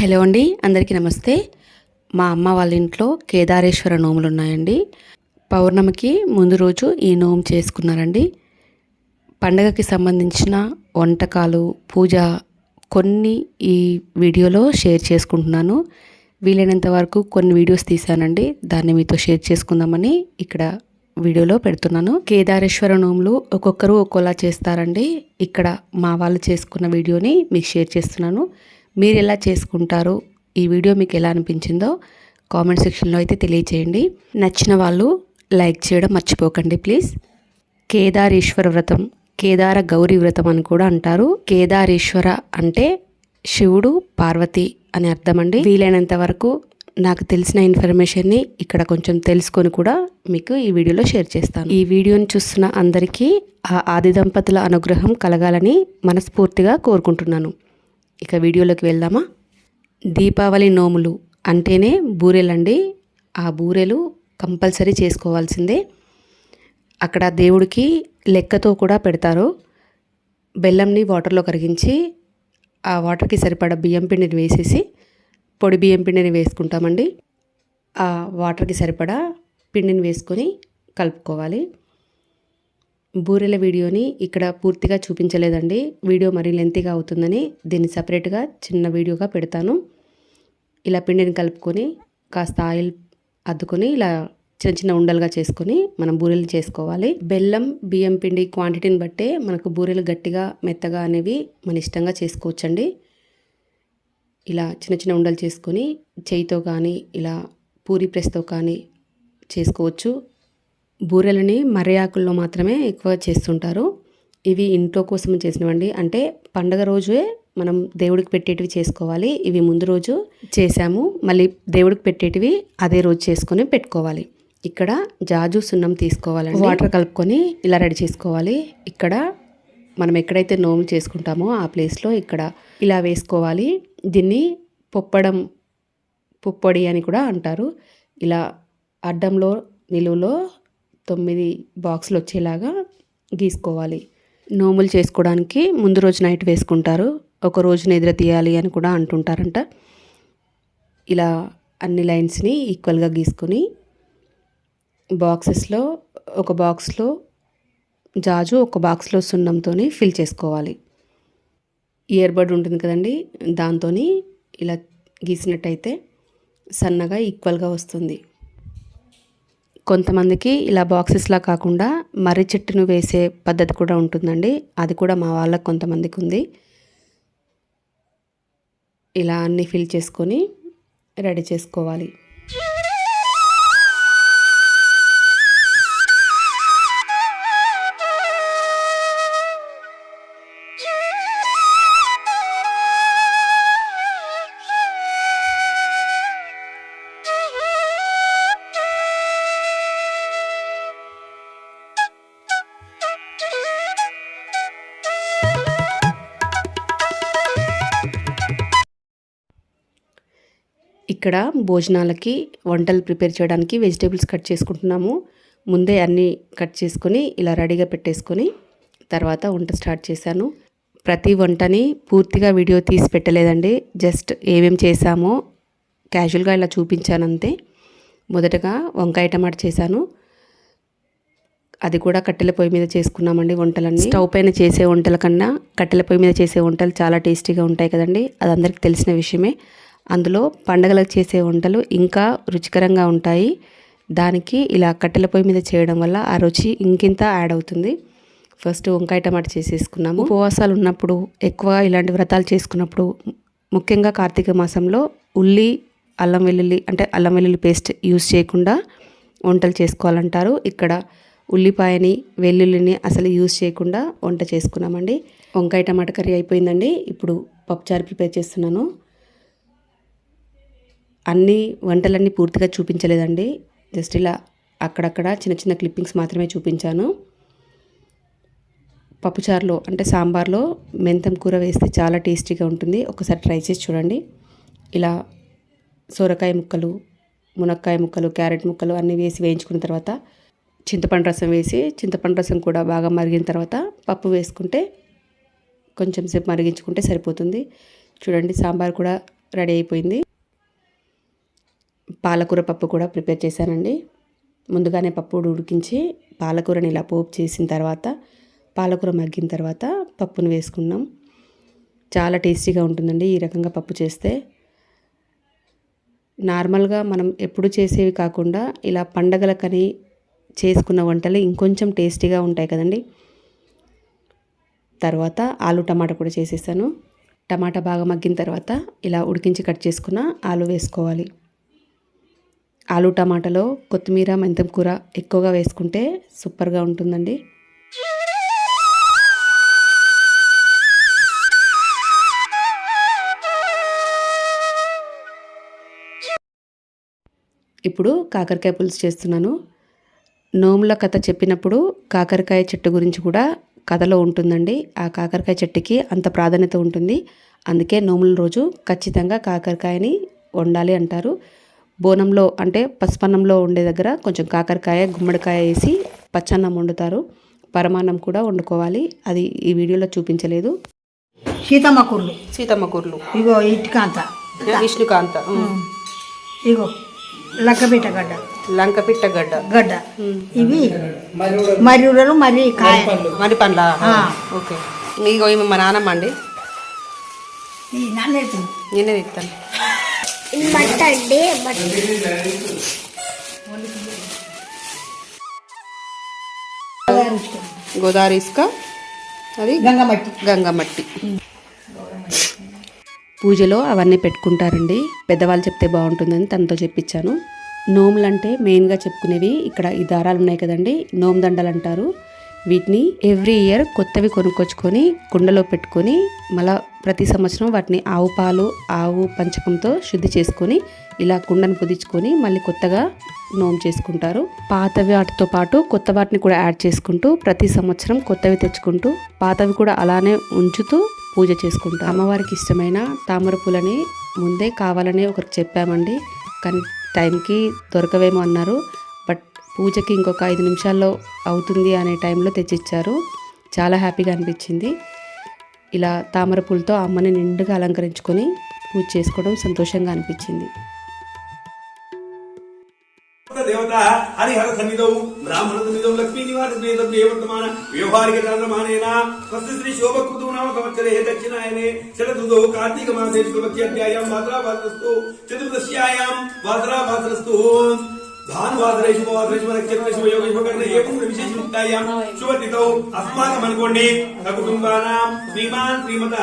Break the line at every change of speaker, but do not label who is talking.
Hello అండి అందరికీ నమస్తే. మా అమ్మ వాళ్ళ ఇంట్లో కేదారేశ్వర నోములు ఉన్నాయండి పౌర్ణమికి ముందు రోజు ఈ నోము చేసుకున్నారండి. పండగకి సంబంధించిన వంటకాలు పూజ కొన్ని ఈ వీడియోలో షేర్ చేసుకుంటున్నాను. వీలైనంత వరకు కొన్ని వీడియోస్ తీశానండి. దాన్ని మీతో షేర్ చేసుకుందామని ఇక్కడ వీడియోలో పెడుతున్నాను. కేదారేశ్వర నోములు ఒక్కొక్కరు ఒక్కోలా చేస్తారండి. ఇక్కడ మా వాళ్ళు చేసుకున్న వీడియోని మీకు షేర్ చేస్తున్నాను. మీరు ఎలా చేసుకుంటారు? ఈ వీడియో మీకు ఎలా అనిపించిందో కామెంట్ సెక్షన్లో అయితే తెలియచేయండి. నచ్చిన వాళ్ళు లైక్ చేయడం మర్చిపోకండి ప్లీజ్. కేదారేశ్వర వ్రతం కేదార గౌరీ వ్రతం అని కూడా అంటారు. కేదారేశ్వర అంటే శివుడు పార్వతి అని అర్థం అండి వీలైనంత వరకు నాకు తెలిసిన ఇన్ఫర్మేషన్ని ఇక్కడ కొంచెం తెలుసుకొని కూడా మీకు ఈ వీడియోలో షేర్ చేస్తాను. ఈ వీడియోని చూస్తున్న అందరికీ ఆ ఆది దంపతుల అనుగ్రహం కలగాలని మనస్ఫూర్తిగా కోరుకుంటున్నాను. ఇక వీడియోలోకి వెళ్దామా? దీపావళి నోములు అంటేనే బూరెలండి. ఆ బూరెలు కంపల్సరీ చేసుకోవాల్సిందే. అక్కడ దేవుడికి లెక్కతో కూడా పెడతారు. బెల్లంని వాటర్లో కరిగించి ఆ వాటర్కి సరిపడా బియ్యం పిండిని వేసేసి పొడి బియ్యం పిండిని వేసుకుంటామండి. ఆ వాటర్కి సరిపడా పిండిని వేసుకొని కలుపుకోవాలి. బూరెల వీడియోని ఇక్కడ పూర్తిగా చూపించలేదండి. వీడియో మరీ లెంతీగా అవుతుందని దీన్ని సపరేట్గా చిన్న వీడియోగా పెడతాను. ఇలా పిండిని కలుపుకొని కాస్త ఆయిల్ అద్దుకొని ఇలా చిన్న చిన్న ఉండలుగా చేసుకొని మనం బూరెలు చేసుకోవాలి. బెల్లం బియ్యం పిండి క్వాంటిటీని బట్టే మనకు బూరెలు గట్టిగా మెత్తగా అనేవి మన ఇష్టంగా చేసుకోవచ్చండి. ఇలా చిన్న చిన్న ఉండలు చేసుకొని చేయితో కానీ ఇలా పూరి ప్రెస్తో కానీ చేసుకోవచ్చు. బూరెలని మర్రి ఆకుల్లో మాత్రమే ఎక్కువ చేస్తుంటారు. ఇవి ఇంట్లో కోసం చేసినవండి. అంటే పండగ రోజే మనం దేవుడికి పెట్టేటివి చేసుకోవాలి. ఇవి ముందు రోజు చేసాము మళ్ళీ దేవుడికి పెట్టేటివి అదే రోజు చేసుకొని పెట్టుకోవాలి. ఇక్కడ జాజు సున్నం తీసుకోవాలండి. వాటర్ కలుపుకొని ఇలా రెడీ చేసుకోవాలి. ఇక్కడ మనం ఎక్కడైతే నోము చేసుకుంటామో ఆ ప్లేస్లో ఇక్కడ ఇలా వేసుకోవాలి. దీన్ని పొప్పడం పుప్పొడి అని కూడా అంటారు. ఇలా అడ్డంలో నిలువులో తొమ్మిది బాక్సులు వచ్చేలాగా గీసుకోవాలి. నోములు చేసుకోవడానికి ముందు రోజు నైట్ వేసుకుంటారు. ఒక రోజు నిద్ర తీయాలి అని కూడా అంటుంటారంట. ఇలా అన్ని లైన్స్ని ఈక్వల్గా గీసుకొని బాక్సెస్లో ఒక బాక్స్లో జాజు ఒక బాక్స్లో సున్నంతో ఫిల్ చేసుకోవాలి. ఇయర్బడ్ ఉంటుంది కదండి దాంతో ఇలా గీసినట్టయితే సన్నగా ఈక్వల్గా వస్తుంది. కొంతమందికి ఇలా బాక్సెస్లా కాకుండా మర్రి చెట్టును వేసే పద్ధతి కూడా ఉంటుందండి. అది కూడా మా వాళ్ళకి కొంతమందికి ఉంది. ఇలా అన్నీ ఫిల్ చేసుకొని రెడీ చేసుకోవాలి. ఇక్కడ భోజనాలకి వంటలు ప్రిపేర్ చేయడానికి వెజిటేబుల్స్ కట్ చేసుకుంటున్నాము. ముందే అన్నీ కట్ చేసుకొని ఇలా రెడీగా పెట్టేసుకొని తర్వాత వంట స్టార్ట్ చేశాను. ప్రతి వంటని పూర్తిగా వీడియో తీసి పెట్టలేదండి. జస్ట్ ఏమేం చేశామో క్యాజువల్గా ఇలా చూపించాను అంతే. మొదటగా వంకాయ టమాటా చేశాను. అది కూడా కట్టెల పొయ్యి మీద చేసుకున్నామండి వంటలన్నీ. స్టవ్ పైన చేసే వంటల కన్నా కట్టెల పొయ్యి మీద చేసే వంటలు చాలా టేస్టీగా ఉంటాయి కదండి. అది అందరికీ తెలిసిన విషయమే. అందులో పండగలకు చేసే వంటలు ఇంకా రుచికరంగా ఉంటాయి. దానికి ఇలా కట్టెల పొయ్యి మీద చేయడం వల్ల ఆ రుచి ఇంకింత యాడ్ అవుతుంది. ఫస్ట్ వంకాయ టమాటా చేసేసుకున్నాము. ఉపవాసాలు ఉన్నప్పుడు ఎక్కువ ఇలాంటి వ్రతాలు చేసుకున్నప్పుడు ముఖ్యంగా కార్తీక మాసంలో ఉల్లి అల్లం వెల్లుల్లి అంటే అల్లం వెల్లుల్లి పేస్ట్ యూజ్ చేయకుండా వంటలు చేసుకోవాలంటారు. ఇక్కడ ఉల్లిపాయని వెల్లుల్లిని అసలు యూజ్ చేయకుండా వంట చేసుకున్నామండి. వంకాయ టమాటా కర్రీ అయిపోయిందండి. ఇప్పుడు పప్పుచారు ప్రిపేర్ చేస్తున్నాను. అన్ని వంటలన్నీ పూర్తిగా చూపించలేదండి. జస్ట్ ఇలా అక్కడక్కడ చిన్న చిన్న క్లిప్పింగ్స్ మాత్రమే చూపించాను. పప్పుచారులో అంటే సాంబార్లో మెంతం కూర వేస్తే చాలా టేస్టీగా ఉంటుంది. ఒకసారి ట్రై చేసి చూడండి. ఇలా సొరకాయ ముక్కలు మునక్కాయ ముక్కలు క్యారెట్ ముక్కలు అన్నీ వేసి వేయించుకున్న తర్వాత చింతపండు రసం వేసి చింతపండు రసం కూడా బాగా మరిగిన తర్వాత పప్పు వేసుకుంటే కొంచెం సేపు మరిగించుకుంటే సరిపోతుంది. చూడండి సాంబార్ కూడా రెడీ అయిపోయింది. పాలకూర పప్పు కూడా ప్రిపేర్ చేశానండి. ముందుగానే పప్పు ఉడికించి పాలకూరని ఇలా పోపు చేసిన తర్వాత పాలకూర మగ్గిన తర్వాత పప్పును వేసుకున్నాం. చాలా టేస్టీగా ఉంటుందండి ఈ రకంగా పప్పు చేస్తే. నార్మల్గా మనం ఎప్పుడు చేసేవి కాకుండా ఇలా పండగలకని చేసుకున్న వంటలు ఇంకొంచెం టేస్టీగా ఉంటాయి కదండి. తర్వాత ఆలు టమాటా కూడా చేసేసాను. టమాటా బాగా మగ్గిన తర్వాత ఇలా ఉడికించి కట్ చేసుకున్న ఆలు వేసుకోవాలి. ఆలు టమాటాలో కొత్తిమీర మెంతం కూర ఎక్కువగా వేసుకుంటే సూపర్గా ఉంటుందండి. ఇప్పుడు కాకరకాయ పులుసు చేస్తున్నాను. నోముల కథ చెప్పినప్పుడు కాకరకాయ చెట్టు గురించి కూడా కథలో ఉంటుందండి. ఆ కాకరకాయ చెట్టుకి అంత ప్రాధాన్యత ఉంటుంది. అందుకే నోముల రోజు ఖచ్చితంగా కాకరకాయని వండాలి అంటారు. బోనంలో అంటే పసుపన్నంలో ఉండే దగ్గర కొంచెం కాకరకాయ గుమ్మడికాయ వేసి పచ్చన్నం వండుతారు. పరమాన్నం కూడా వండుకోవాలి. అది ఈ వీడియోలో చూపించలేదు.
సీతమ్మ కుర్లు
సీతమ్మ కూరలు
ఇగో ఇటుకాంత
విష్ణుకాంత
ఇగో లక్కబిట్ట గడ్డ.
లంక పిట్టగడ్డ
గడ్డ. ఇవి మర్యూరలు మరి కాయ.
మరి పండ్ల
ఆ.
ఓకే. ఇగో ఈమె మా నాన్నమ్మ అండి. నేనే తిస్తాను
మట్ట అండి మట్ట
గోదావరి ఇసుక అది
గంగమట్టి.
గంగమట్టి. పూజలో అవన్నీ పెట్టుకుంటారండి. పెద్దవాళ్ళు చెప్తే బాగుంటుందని తనతో చెప్పించాను. నోములంటే మెయిన్గా చెప్పుకునేవి ఇక్కడ ఈ దారాలు ఉన్నాయి కదండి. నోము దండలు అంటారు. వీటిని ఎవ్రీ ఇయర్ కొత్తవి కొనుక్కొచ్చుకొని కుండలో పెట్టుకొని మళ్ళా ప్రతి సంవత్సరం వాటిని ఆవు పాలు ఆవు పంచకంతో శుద్ధి చేసుకొని ఇలా కుండను పుదించుకొని మళ్ళీ కొత్తగా నోమ్ చేసుకుంటారు. పాతవి వాటితో పాటు కొత్త వాటిని కూడా యాడ్ చేసుకుంటూ ప్రతి సంవత్సరం కొత్తవి తెచ్చుకుంటూ పాతవి కూడా అలానే ఉంచుతూ పూజ చేసుకుంటారు. అమ్మవారికి ఇష్టమైన తామర పూలని ముందే కావాలని ఒకరికి చెప్పామండి. కానీ టైంకి దొరకవేమో అన్నారు. పూజకి ఇంకొక ఐదు నిమిషాల్లో అవుతుంది అనే టైంలో తెచ్చిచ్చారు. చాలా హ్యాపీగా అనిపించింది. ఇలా తామర పూలతో అమ్మని నిండుగా అలంకరించుకొని పూజ చేసుకోవడం సంతోషంగా అనిపించింది.
దేవత హరిహర సన్నిధౌ బ్రాహ్మణ సన్నిధౌ లక్ష్మీ నివాస ప్రియే వర్తమాన వ్యవహారిక చాంద్రమానేన స్వస్తి శ్రీ శోభకృతు నామ సంవత్సరే దక్షిణాయనే శరదృదో కార్తీక మాసే శుభక్ష్యాధ్యాయాం వాసరా వాసరస్తు చతుర్దశ్యాయాం వాసరా వాసరస్తు భానువాసరే శుభవాసరే శుభ నక్షత్ర శుభ యోగ శుభతిథౌ అస్మాకం అనుకోండి సకుటుంబానాం శ్రీమాన్ శ్రీమత.